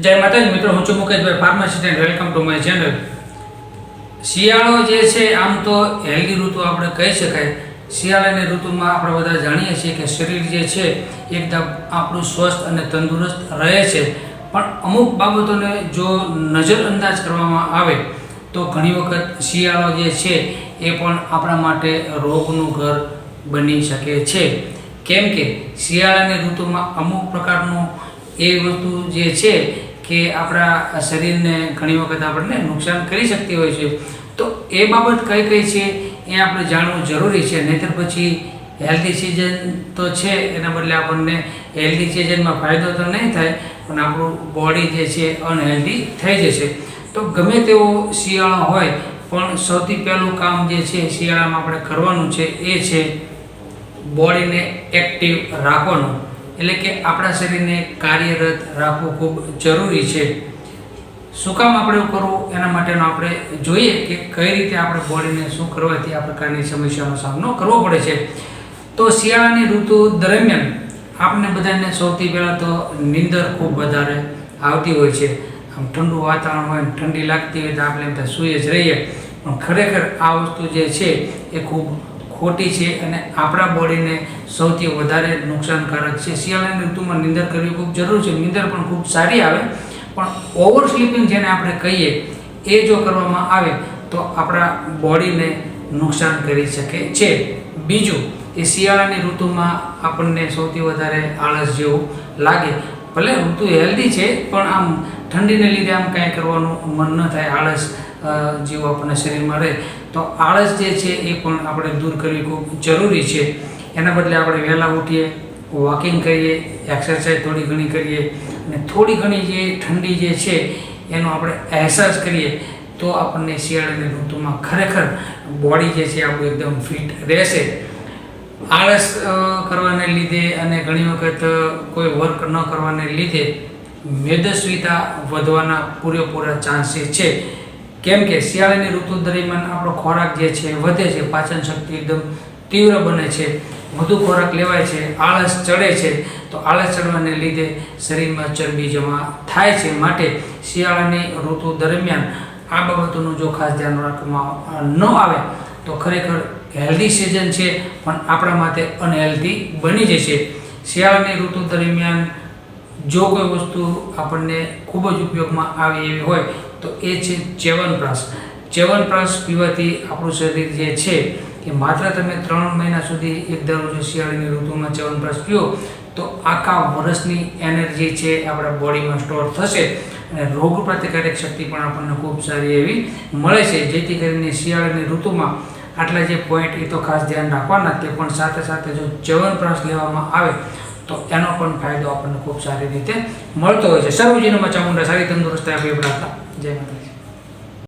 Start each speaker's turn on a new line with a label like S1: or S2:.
S1: જય માતાજી મિત્રો, હું છું Mukeshbhai pharmacist and welcome to my channel શિયાળો જે છે, આમ તો હેલ્ધી ઋતુ આપણે કહી શકાય. શિયાળાની ઋતુમાં આપણે બધા જાણીએ છીએ કે શરીર જે છે, એકદમ આપણું સ્વસ્થ અને તંદુરસ્ત રહે છે. પણ અમુક બાબતોને જો નજરઅંદાજ કરવામાં આવે, તો ઘણી વખત શિયાળો જે છે, એ પણ આપણા માટે રોગનું ઘર બની શકે છે. કેમ કે શિયાળાની ઋતુમાં અમુક પ્રકારનું એ વસ્તુ જે છે કે આપણા શરીરને ઘણી વખત આપણને નુકસાન કરી શકતી હોય છે. તો એ બાબત કઈ કઈ છે એ આપણે જાણવું જરૂરી છે. નહીંતર પછી હેલ્ધી સિઝન તો છે, એના બદલે આપણને હેલ્ધી સિઝનમાં ફાયદો તો નહીં થાય, પણ આપણું બોડી જે છે અનહેલ્ધી થઈ જશે. તો ગમે તેવો શિયાળો હોય, પણ સૌથી પહેલું કામ જે છે શિયાળામાં આપણે કરવાનું છે એ છે બોડીને એક્ટિવ રાખવાનું. એટલે કે આપણા શરીરને કાર્યરત રાખવું ખૂબ જરૂરી છે. શું કામ આપણે કરવું? એના માટેનો આપણે જોઈએ કે કઈ રીતે આપણે બોડીને શું કરવાથી આ પ્રકારની સમસ્યાનો સામનો કરવો પડે છે. તો શિયાળાની ઋતુ દરમિયાન આપણે બધાને સૌથી પહેલાં તો નીંદર ખૂબ વધારે આવતી હોય છે. આમ ઠંડુ વાતાવરણ હોય ઠંડી લાગતી હોય તો આપણે એમ તો સૂઈ જ રહીએ. પણ ખરેખર આ વસ્તુ જે છે એ ખૂબ ખોટી છે અને આપણા બોડીને સૌથી વધારે નુકસાનકારક છે. શિયાળાની ઋતુમાં નિંદર કરવી ખૂબ જરૂર છે. નિંદર પણ ખૂબ સારી આવે. પણ ઓવર સ્લીપિંગ જેને આપણે કહીએ, એ જો કરવામાં આવે, તો આપણા બોડીને નુકસાન કરી શકે છે. બીજું, એ શિયાળાની ઋતુમાં આપણને સૌથી વધારે આળસ જેવું લાગે. ભલે ઋતુ હેલ્ધી છે, પણ આમ ઠંડીને લીધે આમ કાંઈ કરવાનું મન ન થાય, આળસ જેવું આપણને શરીરમાં રહે. તો આળસ જે છે એ પણ આપણે દૂર કરવી ખૂબ જરૂરી છે. એના બદલે આપણે વહેલા ઉઠીએ વોકિંગ કરીએ એક્સરસાઇઝ થોડી ઘણી કરીએ અને થોડી ઘણી જે ઠંડી જે છે એનો આપણે અહેસાસ કરીએ, તો આપણને શિયાળાની ઋતુમાં ખરેખર બોડી જે છે આપણું એકદમ ફિટ રહેશે. આળસ કરવાને લીધે અને ઘણી વખત કોઈ વર્ક ન કરવાને લીધે મેદસ્વીતા વધવાના પૂરેપૂરા ચાન્સીસ છે. કેમ કે શિયાળાની ઋતુ દરમિયાન આપણો ખોરાક જે છે, વધે છે, પાચન શક્તિ એકદમ તીવ્ર બને છે. વધુ ખોરાક લેવાય છે, આળસ ચડે છે, તો આળસ ચડવાને લીધે શરીરમાં ચરબી જમા થાય છે. માટે શિયાળાની ઋતુ દરમિયાન આ બાબતોનું જો ખાસ ધ્યાન રાખવામાં ન આવે, તો ખરેખર હેલ્ધી સિઝન છે, પણ આપણા માટે અનહેલ્ધી બની જશે. શિયાળાની ઋતુ દરમિયાન જો કોઈ વસ્તુ આપણને ખૂબ જ ઉપયોગમાં આવે એવી હોય, તો એ છે ચ્યવનપ્રાશ. ચ્યવનપ્રાશ પીવાથી આપણું શરીર જે છે, એ માત્ર તમે ત્રણ મહિના સુધી એક દરરોજ શિયાળાની ઋતુમાં ચ્યવનપ્રાશ પીઓ તો આખા વર્ષની એનર્જી છે આપણા બોડીમાં સ્ટોર થશે અને રોગ પ્રતિકારક શક્તિ પણ આપણને ખૂબ સારી એવી મળે છે. જેથી કરીને શિયાળાની ઋતુમાં આટલા જે પોઈન્ટ એ તો ખાસ ધ્યાન રાખવાના તે પણ સાથે સાથે જો ચ્યવનપ્રાશ લેવામાં આવે તો એનો પણ ફાયદો આપણને ખૂબ સારી રીતે મળતો હોય છે. સર્વજીવનમાં ચામુંડા સારી તંદુરસ્તી આપી પ્રાર્થના. જય માતા